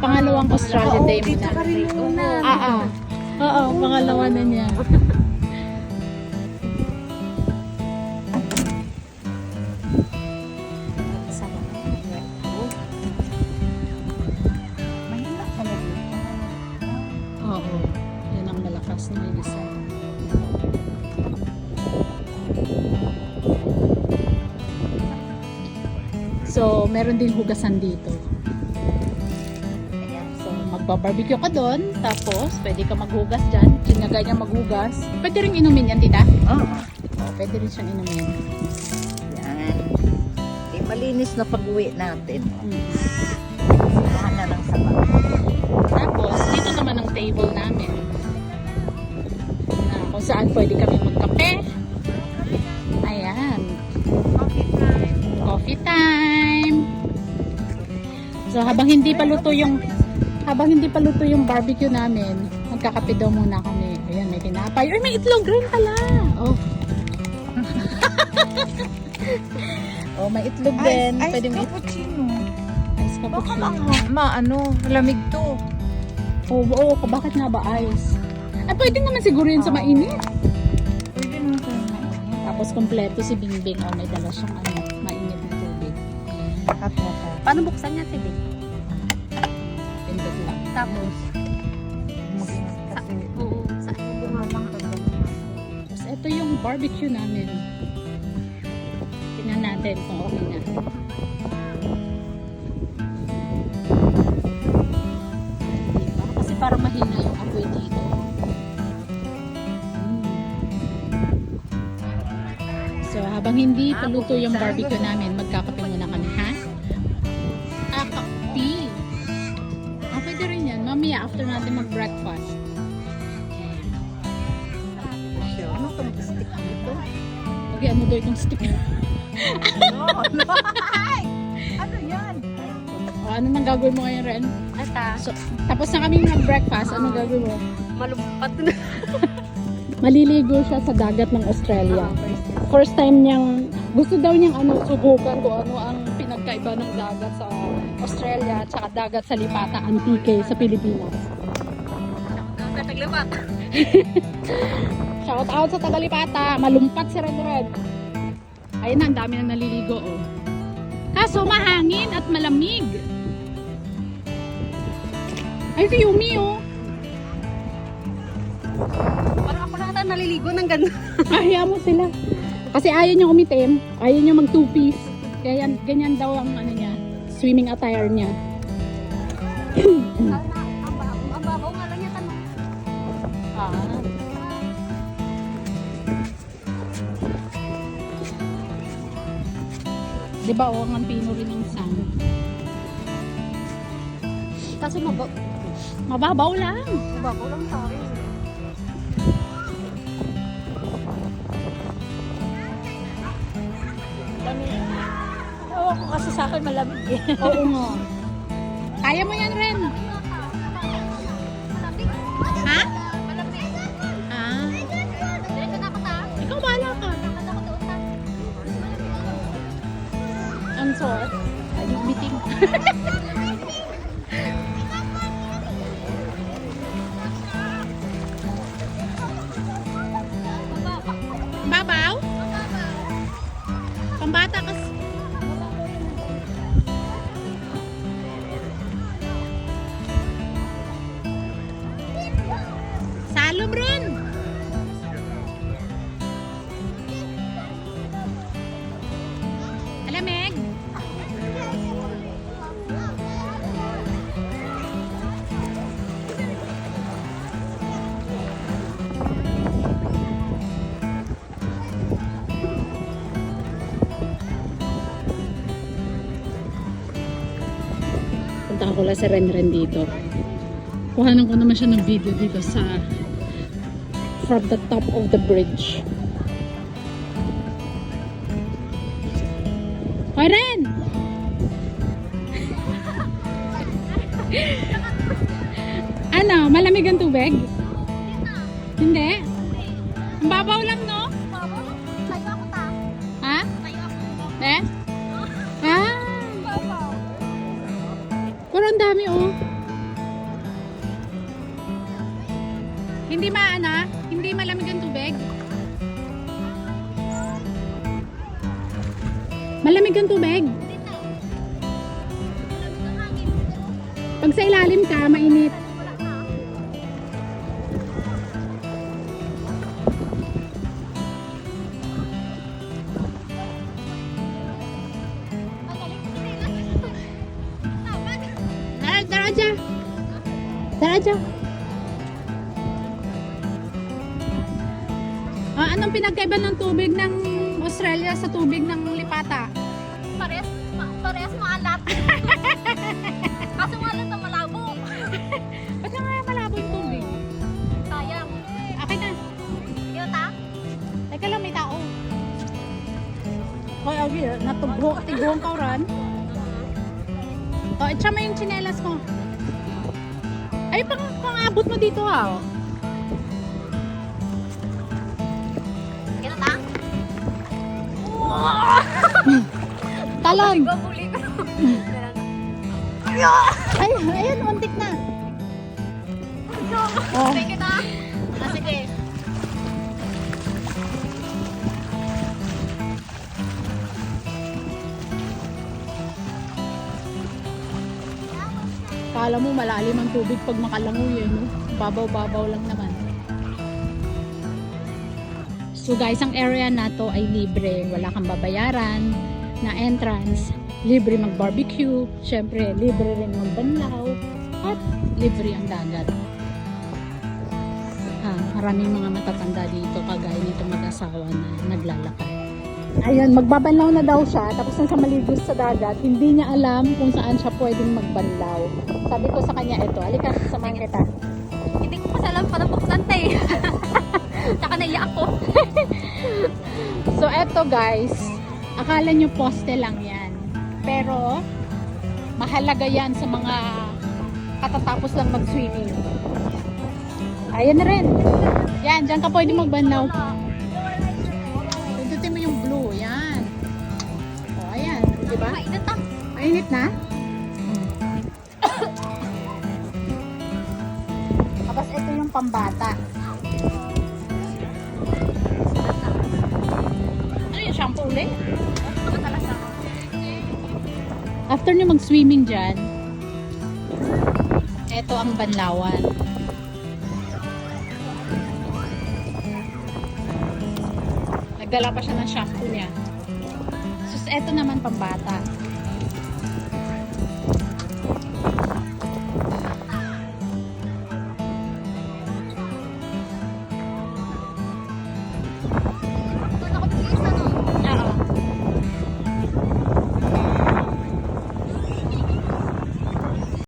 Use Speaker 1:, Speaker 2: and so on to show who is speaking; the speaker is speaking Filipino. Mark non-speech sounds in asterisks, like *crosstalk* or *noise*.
Speaker 1: Pangalawang Australia Day mo na.
Speaker 2: rin muna.
Speaker 1: Ah, ah. Oo, pangalawa na niya. Oo. Yan ang malakas na isa. So, meron din hugasan dito. Magba-barbecue ka doon, tapos pwede ka maghugas dyan. Sinagay niya maghugas. Pwede rin inumin yan, tita?
Speaker 2: Oo.
Speaker 1: Oo, pwede rin siyang inumin.
Speaker 2: Yan. Di malinis na pag-uwi natin.
Speaker 1: Mm.
Speaker 2: Samahan na lang sa bahay.
Speaker 1: Tapos, dito naman ang table namin. Na kung saan pwede kami magkape. Ayan. Coffee time. So, habang hindi pa luto yung habang hindi pa luto yung barbecue namin, magkakape daw muna kami. Ayan, may tinapay. Ay, may itlog rin pala. Oh. *laughs* oh, may itlog din.
Speaker 2: Ice,
Speaker 1: Pwede
Speaker 2: ice
Speaker 1: may
Speaker 2: cappuccino.
Speaker 1: ice
Speaker 2: Baka
Speaker 1: cappuccino.
Speaker 2: ma, ma, ano, lamig to.
Speaker 1: Oo, oo, bakit nga ba ice? Ah, pwede naman siguro yun sa mainit.
Speaker 2: Pwede naman sa mainit.
Speaker 1: Tapos kompleto si Bingbing. Oh, may dala siyang ano, mainit na tubig.
Speaker 3: Paano buksan niya, Tibi? Tapos,
Speaker 2: kasi.
Speaker 3: oo, sa ano bumabang
Speaker 1: Tapos ito yung barbecue namin. Tingnan natin kung okay na. Diba? Kasi parang mahina yung apoy dito. So, habang hindi
Speaker 2: Ah,
Speaker 1: paluto yung barbecue namin, Okay, ano daw itong stick?
Speaker 2: No, no. Ano yan?
Speaker 1: Ano nang gagawin mo ngayon, Ren?
Speaker 3: Ata,
Speaker 1: So, tapos na kami mag-breakfast, ano gagawin mo?
Speaker 3: malumpat na. *laughs*
Speaker 1: Maliligo siya sa dagat ng Australia. First time niyang, gusto daw niyang ano, subukan kung ano ang pinagkaiba ng dagat sa Australia at dagat sa Lipata Antique sa Pilipinas.
Speaker 3: Kataglipat. *laughs*
Speaker 1: Shout out sa Tagalipata, malumpat si Red Red. Ayun na, ang dami nang naliligo oh. Kaso mahangin at malamig. Ay, si Yumi oh.
Speaker 3: Parang ako lahat ang naliligo ng ganda. *laughs*
Speaker 1: Kaya mo sila. Kasi ayaw niya umitim, ayaw niya mag two piece. Kaya yan- ganyan daw ang ano niya, swimming attire niya. *clears throat* Di ba, oh, ang pino rin ng sun.
Speaker 3: Kaso mabaw.
Speaker 1: Mababaw lang.
Speaker 3: Mababaw lang tayo.
Speaker 2: Kami. Ewan ko kasi sa akin malamig eh.
Speaker 1: Oo nga. Kaya mo yan, Ren. Ay, yung meeting. Babaw? Pambata kas. Punta ko lang sa Renren dito. Kuhanan ko naman siya ng video dito sa from the top of the bridge. Hoy, Ren! *laughs* ano, malamig ang tubig? Hindi? Ang babaw lang, no? ang dami oh. Hindi maana? Hindi malamig ang tubig? Malamig ang tubig? Pag sa ilalim ka, mainit. Daraja! Ah, anong pinagkaiba ng tubig ng Australia sa tubig ng Lipata?
Speaker 3: Parehas, ma- parehas maalat. *laughs* Kaso nga lang na malabo. *laughs*
Speaker 1: Ba't nga kaya malabo yung tubig?
Speaker 3: Sayang.
Speaker 1: Akin na.
Speaker 3: Sige ta.
Speaker 1: Teka lang, may tao. Hoy, Agi, natugho, tiguhong ka ran. O, *laughs* oh, mo yung tsinelas ko. Ay, pang, pang-abot mo dito ha. oh.
Speaker 3: Sige na ta.
Speaker 1: Talon!
Speaker 3: Babuli ko.
Speaker 1: Ay, ayun, untik na. Oh.
Speaker 3: Sige na. Ah, sige.
Speaker 1: Kala mo malalim ang tubig pag makalangoy eh, no? Babaw-babaw lang naman. So guys, ang area na to ay libre. Wala kang babayaran na entrance. Libre mag-barbecue. Siyempre, libre rin magbanlaw. At libre ang dagat. Ah, maraming mga matatanda dito kagaya nito mag-asawa na naglalakad. Ayun, magbabanlaw na daw siya, tapos nasa maligos sa dagat, hindi niya alam kung saan siya pwedeng magbanlaw. Sabi ko sa kanya, ito, alika, samahan kita.
Speaker 3: Hindi ko kasi alam pa na buksante. *laughs* Tsaka naiyak ako. *laughs*
Speaker 1: So, eto guys, akala nyo poste lang yan. Pero, mahalaga yan sa mga katatapos lang mag-swimming. Ayan na rin. Yan, dyan ka pwede magbanlaw. Di ba?
Speaker 3: Mainit ah.
Speaker 1: Mainit na? Tapos ito yung pambata. Ano yung shampoo ulit? After nyo mag-swimming dyan, ito ang banlawan. Nagdala pa siya ng shampoo niya. Eto naman pambata.